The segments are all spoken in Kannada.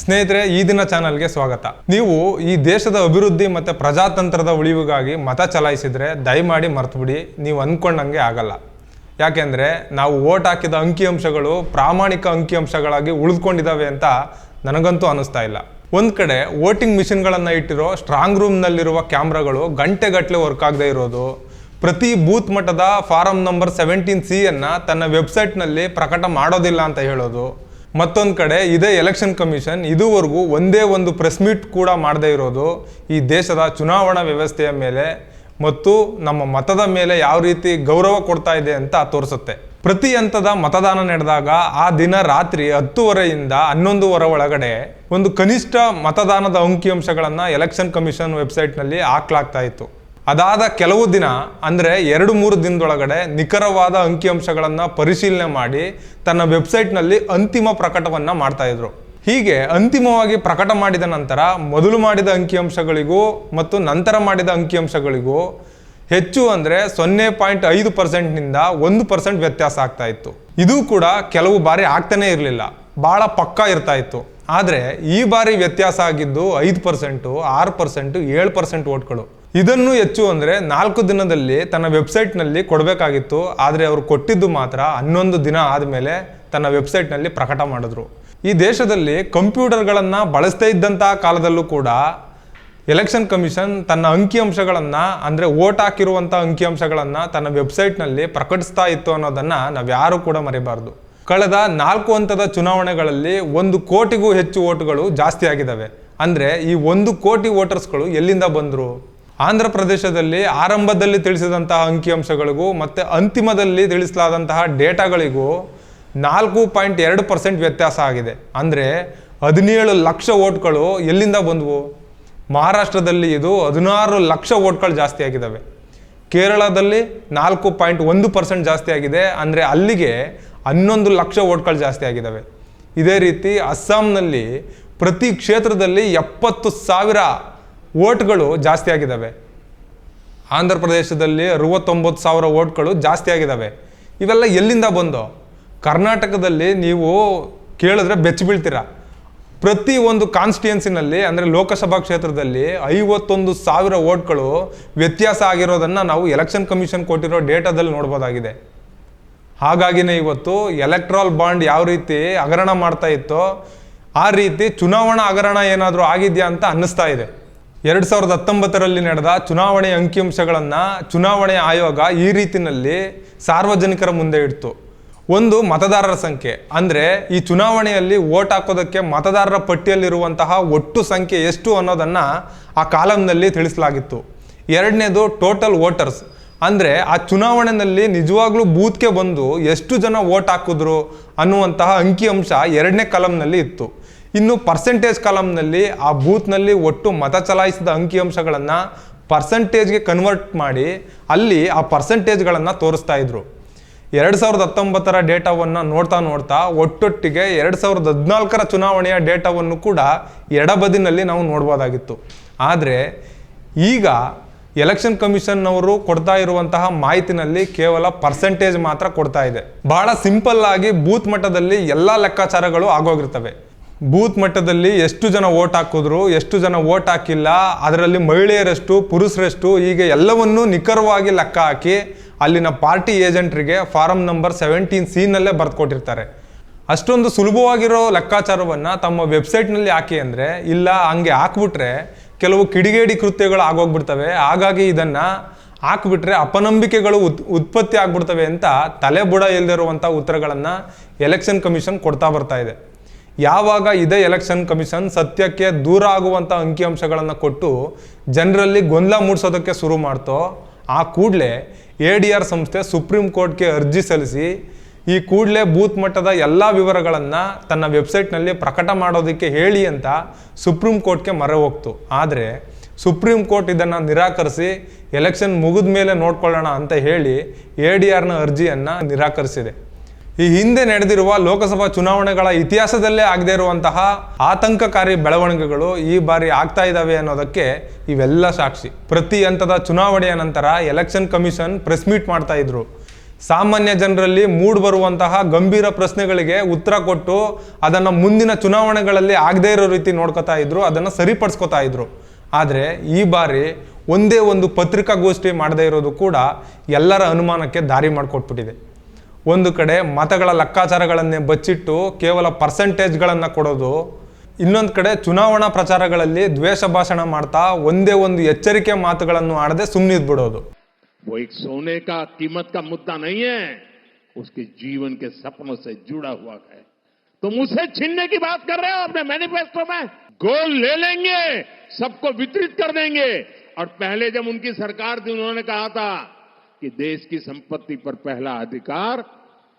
ಸ್ನೇಹಿತರೆ, ಈ ದಿನ ಚಾನಲ್ಗೆ ಸ್ವಾಗತ. ನೀವು ಈ ದೇಶದ ಅಭಿವೃದ್ಧಿ ಮತ್ತು ಪ್ರಜಾತಂತ್ರದ ಉಳಿವಿಗಾಗಿ ಮತ ಚಲಾಯಿಸಿದರೆ ದಯಮಾಡಿ ಮರ್ತುಬಿಡಿ, ನೀವು ಅಂದ್ಕೊಂಡಂಗೆ ಆಗಲ್ಲ. ಯಾಕೆಂದರೆ, ನಾವು ಓಟ್ ಹಾಕಿದ ಅಂಕಿಅಂಶಗಳು ಪ್ರಾಮಾಣಿಕ ಅಂಕಿಅಂಶಗಳಾಗಿ ಉಳಿದುಕೊಂಡಿದ್ದಾವೆ ಅಂತ ನನಗಂತೂ ಅನ್ನಿಸ್ತಾ ಇಲ್ಲ. ಒಂದು ಕಡೆ ವೋಟಿಂಗ್ ಮಿಷಿನ್ಗಳನ್ನು ಇಟ್ಟಿರೋ ಸ್ಟ್ರಾಂಗ್ ರೂಮ್ನಲ್ಲಿರುವ ಕ್ಯಾಮ್ರಾಗಳು ಗಂಟೆಗಟ್ಟಲೆ ವರ್ಕ್ ಆಗದೆ ಇರೋದು. ಪ್ರತಿ ಬೂತ್ ಮಟ್ಟದ ಫಾರಂ ನಂಬರ್ ಸೆವೆಂಟೀನ್ ಸಿಯನ್ನು ತನ್ನ ವೆಬ್ಸೈಟ್ನಲ್ಲಿ ಪ್ರಕಟ ಮಾಡೋದಿಲ್ಲ ಅಂತ ಹೇಳೋದು. ಮತ್ತೊಂದು ಕಡೆ ಇದೇ ಎಲೆಕ್ಷನ್ ಕಮಿಷನ್ ಇದುವರೆಗೂ ಒಂದೇ ಒಂದು ಪ್ರೆಸ್ ಮೀಟ್ ಕೂಡ ಮಾಡದೇ ಇರೋದು ಈ ದೇಶದ ಚುನಾವಣಾ ವ್ಯವಸ್ಥೆಯ ಮೇಲೆ ಮತ್ತು ನಮ್ಮ ಮತದ ಮೇಲೆ ಯಾವ ರೀತಿ ಗೌರವ ಕೊಡ್ತಾ ಇದೆ ಅಂತ ತೋರಿಸುತ್ತೆ. ಪ್ರತಿ ಹಂತದ ಮತದಾನ ನಡೆದಾಗ ಆ ದಿನ ರಾತ್ರಿ ಹತ್ತುವರೆಯಿಂದ ಹನ್ನೊಂದುವರೆ ಒಳಗಡೆ ಒಂದು ಕನಿಷ್ಠ ಮತದಾನದ ಅಂಕಿಅಂಶಗಳನ್ನು ಎಲೆಕ್ಷನ್ ಕಮಿಷನ್ ವೆಬ್ಸೈಟ್ನಲ್ಲಿ ಹಾಕ್ಲಾಗ್ತಾ ಇತ್ತು. ಅದಾದ ಕೆಲವು ದಿನ, ಅಂದರೆ ಎರಡು ಮೂರು ದಿನದೊಳಗಡೆ ನಿಖರವಾದ ಅಂಕಿಅಂಶಗಳನ್ನು ಪರಿಶೀಲನೆ ಮಾಡಿ ತನ್ನ ವೆಬ್ಸೈಟ್ನಲ್ಲಿ ಅಂತಿಮ ಪ್ರಕಟವನ್ನು ಮಾಡ್ತಾಯಿದ್ರು ಹೀಗೆ ಅಂತಿಮವಾಗಿ ಪ್ರಕಟ ಮಾಡಿದ ನಂತರ, ಮೊದಲು ಮಾಡಿದ ಅಂಕಿಅಂಶಗಳಿಗೂ ಮತ್ತು ನಂತರ ಮಾಡಿದ ಅಂಕಿಅಂಶಗಳಿಗೂ ಹೆಚ್ಚು ಅಂದರೆ ಸೊನ್ನೆ ಪಾಯಿಂಟ್ ಐದು ಪರ್ಸೆಂಟ್ನಿಂದ ಒಂದು ಪರ್ಸೆಂಟ್ ವ್ಯತ್ಯಾಸ ಆಗ್ತಾ ಇತ್ತು. ಇದು ಕೂಡ ಕೆಲವು ಬಾರಿ ಆಗ್ತಾನೇ ಇರಲಿಲ್ಲ. ಭಾಳ ಪಕ್ಕಾ ಇರ್ತಾ ಇತ್ತು. ಆದರೆ ಈ ಬಾರಿ ವ್ಯತ್ಯಾಸ ಆಗಿದ್ದು ಐದು ಪರ್ಸೆಂಟು, ಆರು ಪರ್ಸೆಂಟು, ಏಳು ಪರ್ಸೆಂಟ್ ಓಟ್ಗಳು ಇದನ್ನು ಹೆಚ್ಚು ಅಂದರೆ ನಾಲ್ಕು ದಿನದಲ್ಲಿ ತನ್ನ ವೆಬ್ಸೈಟ್ನಲ್ಲಿ ಕೊಡಬೇಕಾಗಿತ್ತು. ಆದರೆ ಅವರು ಕೊಟ್ಟಿದ್ದು ಮಾತ್ರ ಹನ್ನೊಂದು ದಿನ ಆದಮೇಲೆ ತನ್ನ ವೆಬ್ಸೈಟ್ನಲ್ಲಿ ಪ್ರಕಟ ಮಾಡಿದ್ರು. ಈ ದೇಶದಲ್ಲಿ ಕಂಪ್ಯೂಟರ್ಗಳನ್ನು ಬಳಸ್ತಾ ಇದ್ದಂಥ ಕಾಲದಲ್ಲೂ ಕೂಡ ಎಲೆಕ್ಷನ್ ಕಮಿಷನ್ ತನ್ನ ಅಂಕಿಅಂಶಗಳನ್ನು ಅಂದರೆ ಓಟ್ ಹಾಕಿರುವಂಥ ಅಂಕಿಅಂಶಗಳನ್ನು ತನ್ನ ವೆಬ್ಸೈಟ್ನಲ್ಲಿ ಪ್ರಕಟಿಸ್ತಾ ಇತ್ತು ಅನ್ನೋದನ್ನು ನಾವ್ಯಾರೂ ಕೂಡ ಮರಿಬಾರ್ದು. ಕಳೆದ ನಾಲ್ಕು ಹಂತದ ಚುನಾವಣೆಗಳಲ್ಲಿ ಒಂದು ಕೋಟಿಗೂ ಹೆಚ್ಚು ಓಟುಗಳು ಜಾಸ್ತಿ ಆಗಿದ್ದಾವೆ ಅಂದರೆ ಈ ಒಂದು ಕೋಟಿ ವೋಟರ್ಸ್ಗಳು ಎಲ್ಲಿಂದ ಬಂದರು? ಆಂಧ್ರ ಪ್ರದೇಶದಲ್ಲಿ ಆರಂಭದಲ್ಲಿ ತಿಳಿಸಿದಂತಹ ಅಂಕಿಅಂಶಗಳಿಗೂ ಮತ್ತು ಅಂತಿಮದಲ್ಲಿ ತಿಳಿಸಲಾದಂತಹ ಡೇಟಾಗಳಿಗೂ ನಾಲ್ಕು ಪಾಯಿಂಟ್ ಎರಡು ಪರ್ಸೆಂಟ್ ವ್ಯತ್ಯಾಸ ಆಗಿದೆ. ಅಂದರೆ ಹದಿನೇಳು ಲಕ್ಷ ಓಟ್ಗಳು ಎಲ್ಲಿಂದ ಬಂದವು? ಮಹಾರಾಷ್ಟ್ರದಲ್ಲಿ ಇದು ಹದಿನಾರು ಲಕ್ಷ ಓಟ್ಗಳು ಜಾಸ್ತಿ ಆಗಿದ್ದಾವೆ. ಕೇರಳದಲ್ಲಿ ನಾಲ್ಕು ಪಾಯಿಂಟ್ ಒಂದು ಪರ್ಸೆಂಟ್ ಜಾಸ್ತಿ ಆಗಿದೆ. ಅಂದರೆ ಅಲ್ಲಿಗೆ ಹನ್ನೊಂದು ಲಕ್ಷ ಓಟ್ಗಳು ಜಾಸ್ತಿ ಆಗಿದ್ದಾವೆ. ಇದೇ ರೀತಿ ಅಸ್ಸಾಂನಲ್ಲಿ ಪ್ರತಿ ಕ್ಷೇತ್ರದಲ್ಲಿ ಎಪ್ಪತ್ತು ಸಾವಿರ ಓಟ್ಗಳು ಜಾಸ್ತಿ ಆಗಿದ್ದಾವೆ. ಆಂಧ್ರ ಪ್ರದೇಶದಲ್ಲಿ ಅರುವತ್ತೊಂಬತ್ತು ಸಾವಿರ ಓಟ್ಗಳು ಜಾಸ್ತಿ ಆಗಿದ್ದಾವೆ. ಇವೆಲ್ಲ ಎಲ್ಲಿಂದ ಬಂದು? ಕರ್ನಾಟಕದಲ್ಲಿ ನೀವು ಕೇಳಿದ್ರೆ ಬೆಚ್ಚಿ ಬೀಳ್ತೀರಾ. ಪ್ರತಿ ಒಂದು ಕಾನ್ಸ್ಟಿಟ್ಯೂನ್ಸಿನಲ್ಲಿ ಅಂದರೆ ಲೋಕಸಭಾ ಕ್ಷೇತ್ರದಲ್ಲಿ ಐವತ್ತೊಂದು ಸಾವಿರ ಓಟ್ಗಳು ವ್ಯತ್ಯಾಸ ಆಗಿರೋದನ್ನು ನಾವು ಎಲೆಕ್ಷನ್ ಕಮಿಷನ್ ಕೊಟ್ಟಿರೋ ಡೇಟಾದಲ್ಲಿ ನೋಡ್ಬೋದಾಗಿದೆ. ಹಾಗಾಗಿನೇ ಇವತ್ತು ಎಲೆಕ್ಟ್ರಾಲ್ ಬಾಂಡ್ ಯಾವ ರೀತಿ ಹಗರಣ ಮಾಡ್ತಾ ಇತ್ತೋ, ಆ ರೀತಿ ಚುನಾವಣಾ ಹಗರಣ ಏನಾದರೂ ಆಗಿದೆಯಾ ಅಂತ ಅನ್ನಿಸ್ತಾ ಇದೆ. ಎರಡು ಸಾವಿರದ ಹತ್ತೊಂಬತ್ತರಲ್ಲಿ ನಡೆದ ಚುನಾವಣೆ ಅಂಕಿಅಂಶಗಳನ್ನು ಚುನಾವಣೆ ಆಯೋಗ ಈ ರೀತಿಯಲ್ಲಿ ಸಾರ್ವಜನಿಕರ ಮುಂದೆ ಇಡ್ತು. ಒಂದು, ಮತದಾರರ ಸಂಖ್ಯೆ. ಅಂದರೆ ಈ ಚುನಾವಣೆಯಲ್ಲಿ ಓಟ್ ಹಾಕೋದಕ್ಕೆ ಮತದಾರರ ಪಟ್ಟಿಯಲ್ಲಿರುವಂತಹ ಒಟ್ಟು ಸಂಖ್ಯೆ ಎಷ್ಟು ಅನ್ನೋದನ್ನು ಆ ಕಾಲಂನಲ್ಲಿ ತಿಳಿಸಲಾಗಿತ್ತು. ಎರಡನೇದು ಟೋಟಲ್ ವೋಟರ್ಸ್. ಅಂದರೆ ಆ ಚುನಾವಣೆಯಲ್ಲಿ ನಿಜವಾಗ್ಲೂ ಬೂತ್ಗೆ ಬಂದು ಎಷ್ಟು ಜನ ಓಟ್ ಹಾಕಿದ್ರು ಅನ್ನುವಂತಹ ಅಂಕಿಅಂಶ ಎರಡನೇ ಕಾಲಂನಲ್ಲಿ ಇತ್ತು. ಇನ್ನು ಪರ್ಸೆಂಟೇಜ್ ಕಾಲಮ್ನಲ್ಲಿ ಆ ಬೂತ್ನಲ್ಲಿ ಒಟ್ಟು ಮತ ಚಲಾಯಿಸಿದ ಅಂಕಿಅಂಶಗಳನ್ನು ಪರ್ಸೆಂಟೇಜ್ಗೆ ಕನ್ವರ್ಟ್ ಮಾಡಿ ಅಲ್ಲಿ ಆ ಪರ್ಸೆಂಟೇಜ್ಗಳನ್ನು ತೋರಿಸ್ತಾ ಇದ್ರು. ಎರಡು ಸಾವಿರದ ಹತ್ತೊಂಬತ್ತರ ಡೇಟಾವನ್ನು ನೋಡ್ತಾ ನೋಡ್ತಾ ಒಟ್ಟೊಟ್ಟಿಗೆ ಎರಡು ಸಾವಿರದ ಹದಿನಾಲ್ಕರ ಚುನಾವಣೆಯ ಡೇಟಾವನ್ನು ಕೂಡ ಎಡಬದಿನಲ್ಲಿ ನಾವು ನೋಡ್ಬೋದಾಗಿತ್ತು. ಆದರೆ ಈಗ ಎಲೆಕ್ಷನ್ ಕಮಿಷನ್ನವರು ಕೊಡ್ತಾ ಇರುವಂತಹ ಮಾಹಿತಿನಲ್ಲಿ ಕೇವಲ ಪರ್ಸೆಂಟೇಜ್ ಮಾತ್ರ ಕೊಡ್ತಾ ಇದೆ. ಬಹಳ ಸಿಂಪಲ್ ಆಗಿ ಬೂತ್ ಮಟ್ಟದಲ್ಲಿ ಎಲ್ಲ ಲೆಕ್ಕಾಚಾರಗಳು ಆಗೋಗಿರ್ತವೆ. ಬೂತ್ ಮಟ್ಟದಲ್ಲಿ ಎಷ್ಟು ಜನ ಓಟ್ ಹಾಕಿದ್ರು, ಎಷ್ಟು ಜನ ಓಟ್ ಹಾಕಿಲ್ಲ, ಅದರಲ್ಲಿ ಮಹಿಳೆಯರಷ್ಟು, ಪುರುಷರಷ್ಟು ಹೀಗೆ ಎಲ್ಲವನ್ನೂ ನಿಖರವಾಗಿ ಲೆಕ್ಕ ಹಾಕಿ ಅಲ್ಲಿನ ಪಾರ್ಟಿ ಏಜೆಂಟ್ರಿಗೆ ಫಾರಂ ನಂಬರ್ ಸೆವೆಂಟೀನ್ ಸಿನಲ್ಲೇ ಬರೆದುಕೊಟ್ಟಿರ್ತಾರೆ. ಅಷ್ಟೊಂದು ಸುಲಭವಾಗಿರೋ ಲೆಕ್ಕಾಚಾರವನ್ನು ತಮ್ಮ ವೆಬ್ಸೈಟ್ನಲ್ಲಿ ಹಾಕಿ ಅಂದರೆ, ಇಲ್ಲ ಹಂಗೆ ಹಾಕ್ಬಿಟ್ರೆ ಕೆಲವು ಕಿಡಿಗೇಡಿ ಕೃತ್ಯಗಳು ಆಗೋಗ್ಬಿಡ್ತವೆ. ಹಾಗಾಗಿ ಇದನ್ನು ಹಾಕ್ಬಿಟ್ರೆ ಅಪನಂಬಿಕೆಗಳು ಉತ್, ಉತ್ಪತ್ತಿ ಆಗ್ಬಿಡ್ತವೆ ಅಂತ ತಲೆ ಬುಡ ಇಲ್ಲದಿರುವಂಥ ಉತ್ತರಗಳನ್ನು ಎಲೆಕ್ಷನ್ ಕಮಿಷನ್ ಕೊಡ್ತಾ ಬರ್ತಾ ಇದೆ. ಯಾವಾಗ ಇದೇ ಎಲೆಕ್ಷನ್ ಕಮಿಷನ್ ಸತ್ಯಕ್ಕೆ ದೂರ ಆಗುವಂಥ ಅಂಕಿಅಂಶಗಳನ್ನು ಕೊಟ್ಟು ಜನರಲ್ಲಿ ಗೊಂದಲ ಮೂಡಿಸೋದಕ್ಕೆ ಶುರು ಮಾಡ್ತೋ, ಆ ಕೂಡಲೇ ಎ ಡಿ ಆರ್ ಸಂಸ್ಥೆ ಸುಪ್ರೀಂ ಕೋರ್ಟ್ಗೆ ಅರ್ಜಿ ಸಲ್ಲಿಸಿ ಈ ಕೂಡಲೇ ಬೂತ್ ಮಟ್ಟದ ಎಲ್ಲ ವಿವರಗಳನ್ನು ತನ್ನ ವೆಬ್ಸೈಟ್ನಲ್ಲಿ ಪ್ರಕಟ ಮಾಡೋದಕ್ಕೆ ಹೇಳಿ ಅಂತ ಸುಪ್ರೀಂ ಕೋರ್ಟ್ಗೆ ಮರೆ ಹೋಗ್ತು. ಆದರೆ ಸುಪ್ರೀಂ ಕೋರ್ಟ್ ಇದನ್ನು ನಿರಾಕರಿಸಿ ಎಲೆಕ್ಷನ್ ಮುಗಿದ ಮೇಲೆ ನೋಡ್ಕೊಳ್ಳೋಣ ಅಂತ ಹೇಳಿ ಎ ಡಿ ಆರ್ನ ಅರ್ಜಿಯನ್ನು ನಿರಾಕರಿಸಿದೆ. ಈ ಹಿಂದೆ ನಡೆದಿರುವ ಲೋಕಸಭಾ ಚುನಾವಣೆಗಳ ಇತಿಹಾಸದಲ್ಲೇ ಆಗದೇ ಇರುವಂತಹ ಆತಂಕಕಾರಿ ಬೆಳವಣಿಗೆಗಳು ಈ ಬಾರಿ ಆಗ್ತಾ ಇದ್ದಾವೆ ಅನ್ನೋದಕ್ಕೆ ಇವೆಲ್ಲ ಸಾಕ್ಷಿ. ಪ್ರತಿ ಹಂತದ ಚುನಾವಣೆಯ ನಂತರ ಎಲೆಕ್ಷನ್ ಕಮಿಷನ್ ಪ್ರೆಸ್ ಮೀಟ್ ಮಾಡ್ತಾ ಇದ್ರು. ಸಾಮಾನ್ಯ ಜನರಲ್ಲಿ ಮೂಡ್ ಬರುವಂತಹ ಗಂಭೀರ ಪ್ರಶ್ನೆಗಳಿಗೆ ಉತ್ತರ ಕೊಟ್ಟು ಅದನ್ನು ಮುಂದಿನ ಚುನಾವಣೆಗಳಲ್ಲಿ ಆಗದೇ ಇರೋ ರೀತಿ ನೋಡ್ಕೋತಾ ಇದ್ರು, ಅದನ್ನು ಸರಿಪಡಿಸ್ಕೋತಾ ಇದ್ರು. ಆದರೆ ಈ ಬಾರಿ ಒಂದೇ ಒಂದು ಪತ್ರಿಕಾಗೋಷ್ಠಿ ಮಾಡದೇ ಇರೋದು ಕೂಡ ಎಲ್ಲರ ಅನುಮಾನಕ್ಕೆ ದಾರಿ ಮಾಡಿಕೊಟ್ಬಿಟ್ಟಿದೆ. ಒಂದು ಕಡೆ ಮತಗಳ ಲೆಕ್ಕಾಚಾರಗಳನ್ನೇ ಬಚ್ಚಿಟ್ಟು ಕೇವಲ ಪರ್ಸೆಂಟೇಜ್ಗಳನ್ನು ಕೊಡೋದು ಇನ್ನೊಂದು ಕಡೆ ಚುನಾವಣಾ ಪ್ರಚಾರಗಳಲ್ಲಿ ದ್ವೇಷ ಭಾಷಣ ಮಾಡ್ತಾ ಒಂದೇ ಒಂದು ಎಚ್ಚರಿಕೆ ಮಾತುಗಳನ್ನು ಆಡದೆ ಸುಮ್ಮನಿದ್ಬಿಡೋದು वो एक सोने का कीमत का मुद्दा नहीं है उसके जीवन के सपनों से जुड़ा हुआ है तुम उसे छीनने की बात कर रहे हो अपने मैनिफेस्टो में गोल ले लेंगे सबको वितरित कर देंगे और पहले जब उनकी सरकार थी उन्होंने कहा था कि देश की संपत्ति पर पहला अधिकार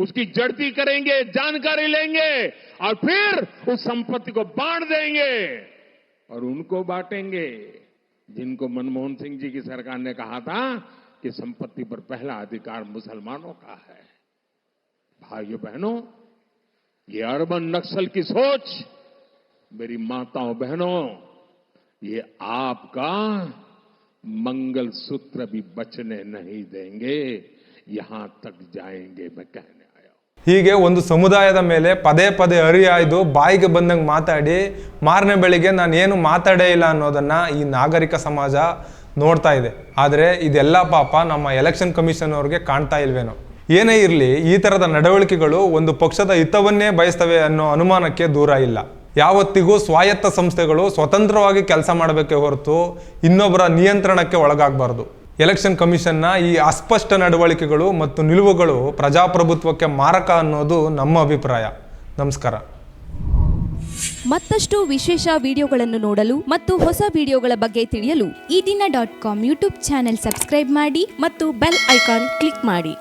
उसकी जड़ती करेंगे, जानकारी लेंगे और फिर उस संपत्ति को बांट देंगे और उनको बांटेंगे। जिनको मनमोहन सिंह जी की सरकार ने कहा था कि संपत्ति पर पहला अधिकार मुसलमानों का है। भाइयों बहनों, ये अर्बन नक्सल की सोच, मेरी माताओं बहनों, ये आपका मंगल सूत्र भी बचने नहीं देंगे। यहाँ तक जाएँगे, मैं कहने ಹೀಗೆ ಒಂದು ಸಮುದಾಯದ ಮೇಲೆ ಪದೇ ಪದೇ ಹರಿಹಾಯ್ದು ಬಾಯಿಗೆ ಬಂದಂಗೆ ಮಾತಾಡಿ ಮಾರನೇ ಬೆಳಿಗ್ಗೆ ನಾನು ಏನು ಮಾತಾಡೇ ಇಲ್ಲ ಅನ್ನೋದನ್ನು ಈ ನಾಗರಿಕ ಸಮಾಜ ನೋಡ್ತಾ ಇದೆ. ಆದರೆ ಇದೆಲ್ಲ ಪಾಪ ನಮ್ಮ ಎಲೆಕ್ಷನ್ ಕಮಿಷನ್ ಅವ್ರಿಗೆ ಕಾಣ್ತಾ ಇಲ್ವೇನೋ. ಏನೇ ಇರಲಿ ಈ ಥರದ ನಡವಳಿಕೆಗಳು ಒಂದು ಪಕ್ಷದ ಹಿತವನ್ನೇ ಬಯಸ್ತವೆ ಅನ್ನೋ ಅನುಮಾನಕ್ಕೆ ದೂರ ಇಲ್ಲ. ಯಾವತ್ತಿಗೂ ಸ್ವಾಯತ್ತ ಸಂಸ್ಥೆಗಳು ಸ್ವತಂತ್ರವಾಗಿ ಕೆಲಸ ಮಾಡಬೇಕೇ ಹೊರತು ಇನ್ನೊಬ್ಬರ ನಿಯಂತ್ರಣಕ್ಕೆ ಒಳಗಾಗಬಾರ್ದು. ಎಲೆಕ್ಷನ್ ಕಮಿಷನ್ನ ಈ ಅಸ್ಪಷ್ಟ ನಡವಳಿಕೆಗಳು ಮತ್ತು ನಿಲುವುಗಳು ಪ್ರಜಾಪ್ರಭುತ್ವಕ್ಕೆ ಮಾರಕ ಅನ್ನೋದು ನಮ್ಮ ಅಭಿಪ್ರಾಯ. ನಮಸ್ಕಾರ. ಮತ್ತಷ್ಟು ವಿಶೇಷ ವಿಡಿಯೋಗಳನ್ನು ನೋಡಲು ಮತ್ತು ಹೊಸ ವಿಡಿಯೋಗಳ ಬಗ್ಗೆ ತಿಳಿಯಲು Eedina dot com YouTube channel subscribe ಮಾಡಿ ಮತ್ತು ಬೆಲ್ ಐಕಾನ್ ಕ್ಲಿಕ್ ಮಾಡಿ.